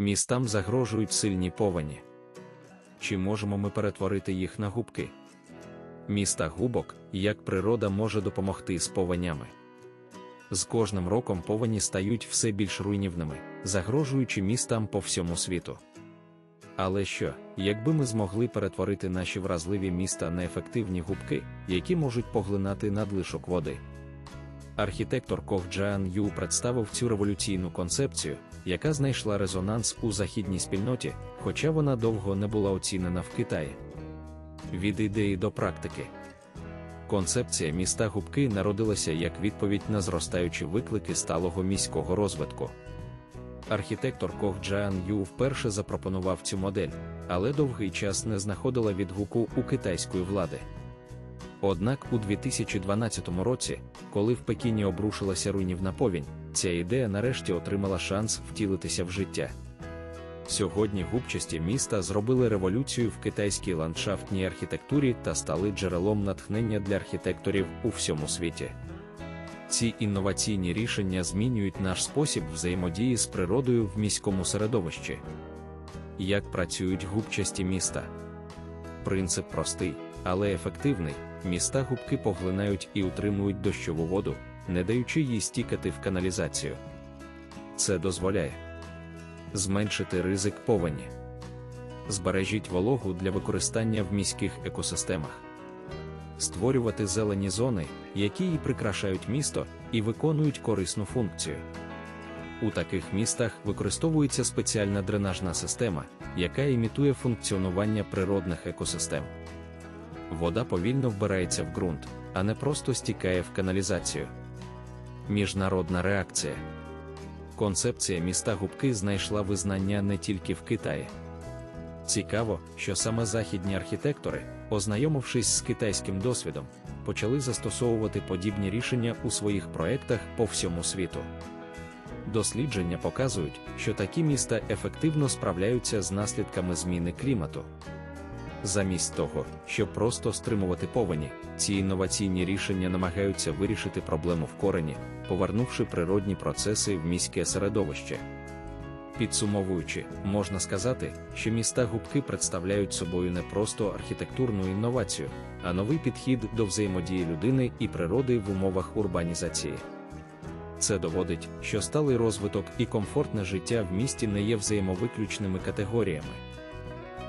Містам загрожують сильні повені. Чи можемо ми перетворити їх на губки? Міста губок, як природа може допомогти з повенями. З кожним роком повені стають все більш руйнівними, загрожуючи містам по всьому світу. Але що, якби ми змогли перетворити наші вразливі міста на ефективні губки, які можуть поглинати надлишок води? Архітектор Кох Джаан Ю представив цю революційну концепцію, яка знайшла резонанс у західній спільноті, хоча вона довго не була оцінена в Китаї. Від ідеї до практики. Концепція міста губки народилася як відповідь на зростаючі виклики сталого міського розвитку. Архітектор Кох Джаан Ю вперше запропонував цю модель, але довгий час не знаходила відгуку у китайської влади. Однак у 2012 році, коли в Пекіні обрушилася руйнівна повінь, ця ідея нарешті отримала шанс втілитися в життя. Сьогодні губчасті міста зробили революцію в китайській ландшафтній архітектурі та стали джерелом натхнення для архітекторів у всьому світі. Ці інноваційні рішення змінюють наш спосіб взаємодії з природою в міському середовищі. Як працюють губчасті міста? Принцип простий, але ефективний. Міста губки поглинають і утримують дощову воду, не даючи їй стікати в каналізацію. Це дозволяє зменшити ризик повені, збережіть вологу для використання в міських екосистемах, створювати зелені зони, які і прикрашають місто і виконують корисну функцію. У таких містах використовується спеціальна дренажна система, яка імітує функціонування природних екосистем. Вода повільно вбирається в ґрунт, а не просто стікає в каналізацію. Міжнародна реакція. Концепція міста губки знайшла визнання не тільки в Китаї. Цікаво, що саме західні архітектори, ознайомившись з китайським досвідом, почали застосовувати подібні рішення у своїх проектах по всьому світу. Дослідження показують, що такі міста ефективно справляються з наслідками зміни клімату. Замість того, щоб просто стримувати повені, ці інноваційні рішення намагаються вирішити проблему в корені, повернувши природні процеси в міське середовище. Підсумовуючи, можна сказати, що міста губки представляють собою не просто архітектурну інновацію, а новий підхід до взаємодії людини і природи в умовах урбанізації. Це доводить, що сталий розвиток і комфортне життя в місті не є взаємовиключними категоріями.